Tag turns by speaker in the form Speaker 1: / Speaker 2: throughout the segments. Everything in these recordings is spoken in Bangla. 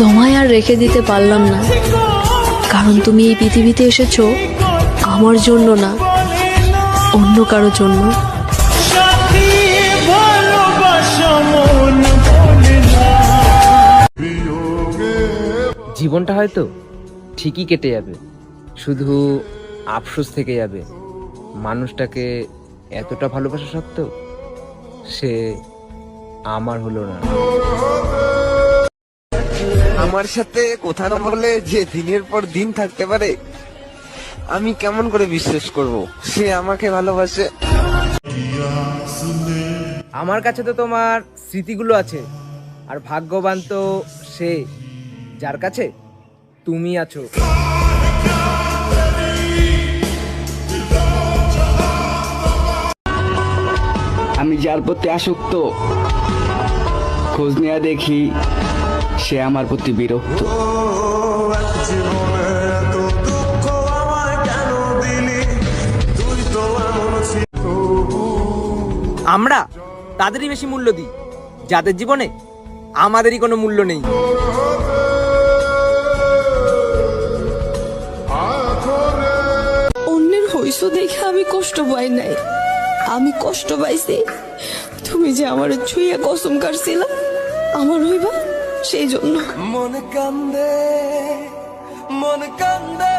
Speaker 1: তোমায় আর রেখে দিতে পারলাম না। কারণ তুমি এই পৃথিবীতে এসেছ আমার জন্য না, অন্য কারও জন্য।
Speaker 2: জীবনটা হয়তো ঠিকই কেটে যাবে, শুধু আফসোস থেকে যাবে। মানুষটাকে এতটা ভালোবাসা সত্ত্বেও সে আমার হলো না।
Speaker 3: আমার সাথে কথা না বলে যে দিনের পর দিন থাকতে পারে আমি কেমন করে বিশ্বাস করব? সে আমাকে ভালোবাসে।
Speaker 2: আমার কাছে তো তোমার স্মৃতিগুলো আছে আর ভাগ্যবান তো সে যার কাছে তুমি আছো।
Speaker 4: আমি যার প্রতি আসক্ত খোঁজ নেওয়া দেখি। সে আমার প্রতি বিরক্ত।
Speaker 2: আমরা তাদেরই বেশি মূল্য দিই যাদের জীবনে আমাদেরই কোনো মূল্য নেই।
Speaker 5: অন্যের হইস দেখে আমি কষ্ট পাই নাই। আমি কষ্ট পাইছি। তুমি যে আমার ছুঁয়ে কসম কাটছিলা আমার হইবা সেই জন্য।
Speaker 3: মন কান্দে মন কান্দে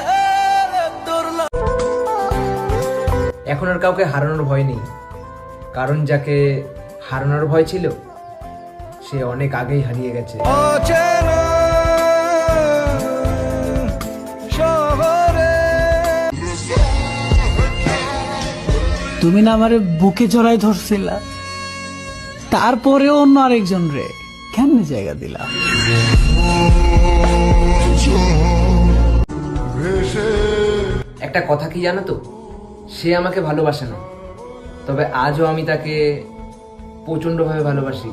Speaker 2: এখন আর কাউকে হারানোর ভয় নেই। কারণ যাকে হারানোর ভয় ছিল সে অনেক আগেই হারিয়ে গেছে।
Speaker 6: তুমি না আমারে বুকে জড়াই ধরছিলা। তারপরেও অন্য আরেকজন রে। কেমনে জায়গা দিলাম?
Speaker 2: একটা কথা কি জানো তো? সে আমাকে ভালোবাসে না। তবে আজও আমি তাকে প্রচন্ডভাবে ভালোবাসি।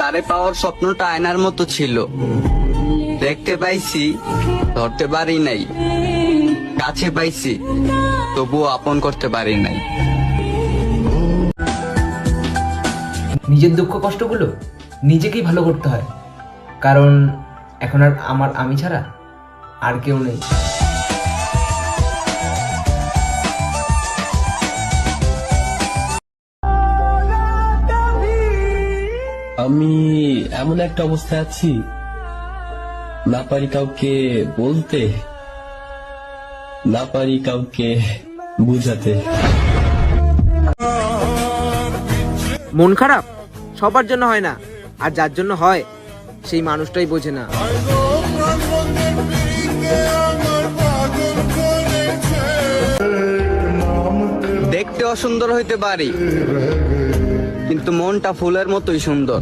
Speaker 4: তারে পাওয়ার স্বপ্নটা আয়নার মতো ছিল। দেখতে পাইছি ধরতে পারি নাই। কাছে পাইছি তবুও আপন করতে পারি নাই।
Speaker 2: নিজের দুঃখ কষ্টগুলো নিজেকেই ভালো করতে হয়। কারণ এখন আর আমার আমি ছাড়া আর কেউ নেই।
Speaker 7: আমি এমন একটা অবস্থায় আছি না পারি কাউকে বলতে। না পারি কাউকে বুঝাতে।
Speaker 2: মন খারাপ? সবার জন্য হয় না। আর যার জন্য হয় সেই মানুষটাই বোঝে না।
Speaker 4: দেখতে অসুন্দর হইতে পারি কিন্তু মনটা ফুলের মতোই সুন্দর।